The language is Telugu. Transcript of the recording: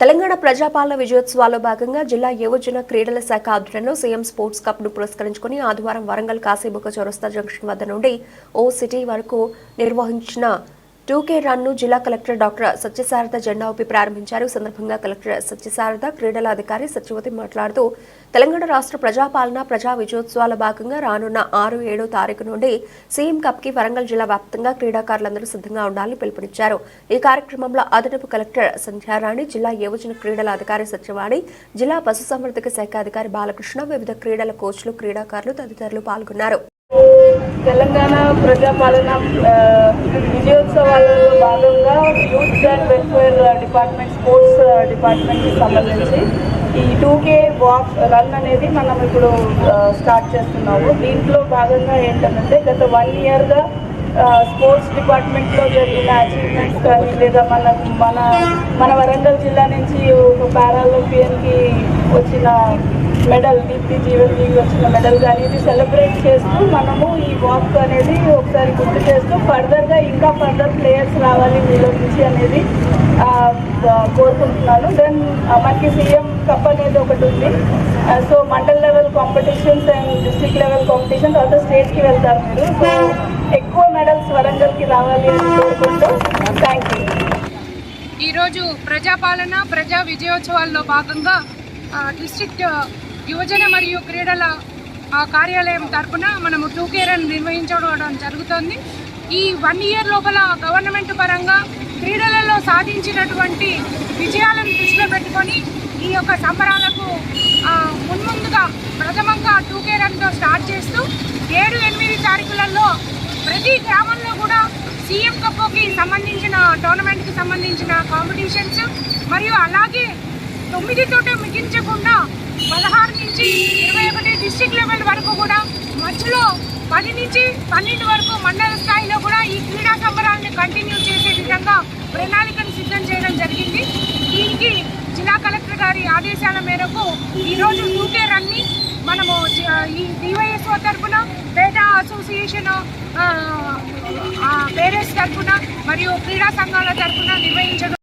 తెలంగాణ ప్రజాపాలన విజయోత్సవాల్లో భాగంగా జిల్లా యువజన క్రీడల శాఖ ఆధ్వర్యంలో సీఎం స్పోర్ట్స్ కప్ను పురస్కరించుకుని ఆదివారం వరంగల్ కాసేబుక చౌరస్తా జంక్షన్ వద్ద నుండి ఓ సిటీ వరకు నిర్వహించిన టూకే రన్ను జిల్లా కలెక్టర్ డాక్టర్ సత్యసారథ జెండా ఊపి ప్రారంభించారు. సందర్భంగా కలెక్టర్ సత్యసారథ క్రీడల అధికారి సత్యవతి మాట్లాడుతూ తెలంగాణ రాష్ట్ర ప్రజాపాలన ప్రజా విజయోత్సవాల భాగంగా రానున్న ఆరు ఏడో తారీఖు నుండి సీఎం కప్కి వరంగల్ జిల్లా వ్యాప్తంగా క్రీడాకారులందరూ సిద్ధంగా ఉండాలని పిలుపునిచ్చారు. ఈ కార్యక్రమంలో అదనపు కలెక్టర్ సంధ్యారాణి జిల్లా యువజన క్రీడల అధికారి సత్యవాణి జిల్లా పశుసంవర్ధక శాఖ అధికారి బాలకృష్ణ వివిధ క్రీడల కోచ్లు క్రీడాకారులు తదితరులు పాల్గొన్నారు. తెలంగాణ ప్రజాపాలన విజయోత్సవాలలో భాగంగా youth and welfare department sports డిపార్ట్మెంట్కి సంబంధించి ఈ టూకే వాక్ రన్ అనేది మనం ఇప్పుడు స్టార్ట్ చేస్తున్నాము. దీంట్లో భాగంగా ఏంటంటే గత వన్ ఇయర్గా స్పోర్ట్స్ డిపార్ట్మెంట్లో జరిగిన అచీవ్మెంట్స్ కానీ లేదా మన మన మన వరంగల్ జిల్లా నుంచి ఒక పారాలింపియన్కి వచ్చిన మెడల్ దీప్తి జీవన్కి వచ్చిన మెడల్ కానీ ఇది సెలబ్రేట్ చేస్తూ మనము ఈ వాక్ అనేది ఒకసారి గుర్తు చేస్తూ ఫర్దర్గా ఇంకా ఫర్దర్ ప్లేయర్స్ రావాలి మీలో నుంచి అనేది కోరుకుంటున్నాను. దెన్ మనకి సీఎం కప్ అనేది ఒకటి ఉంది. So mandal level competitions and district level competition తర్వాత స్టేట్కి వెళ్తారు మీరు. సో ఎక్కువ మెడల్స్ వరంగల్కి రావాలి అని కోరుకుంటూ థ్యాంక్ యూ ఈరోజు ప్రజాపాలన ప్రజా విజయోత్సవాల్లో భాగంగా డిస్టిక్ డిస్ట్రిక్ట్ యువజన మరియు క్రీడల కార్యాలయం తరఫున మనము టూ రన్ నిర్వహించడం జరుగుతుంది. ఈ వన్ ఇయర్ లోపల గవర్నమెంట్ పరంగా క్రీడలలో సాధించినటువంటి విజయాలను దృష్టిలో పెట్టుకొని ఈ యొక్క సంబరాలకు మున్ముందుగా ప్రథమంగా టూ కేరన్తో స్టార్ట్ చేస్తూ ఏడు ఎనిమిది తారీఖులలో ప్రతి గ్రామంలో కూడా సీఎం కప్పుకి సంబంధించిన టోర్నమెంట్కి సంబంధించిన కాంపిటీషన్స్ మరియు అలాగే తొమ్మిదితోటే ముగించకుండా పదహారు నుంచి ఇరవై ఒకటి డిస్టిక్ లెవెల్ వరకు కూడా మధ్యలో పది నుంచి పన్నెండు వరకు మండల స్థాయిలో కూడా ఈ క్రీడా సంబరాలను కంటిన్యూ చేసే విధంగా ప్రణాళికను సిద్ధం చేయడం జరిగింది. దీనికి జిల్లా కలెక్టర్ గారి ఆదేశాల మేరకు ఈరోజు టూకే రన్ని మనము ఈ డివైఎస్ఓ తరఫున పేట అసోసియేషన్ పేరెంట్స్ తరఫున మరియు క్రీడా సంఘాల తరఫున నిర్వహించడం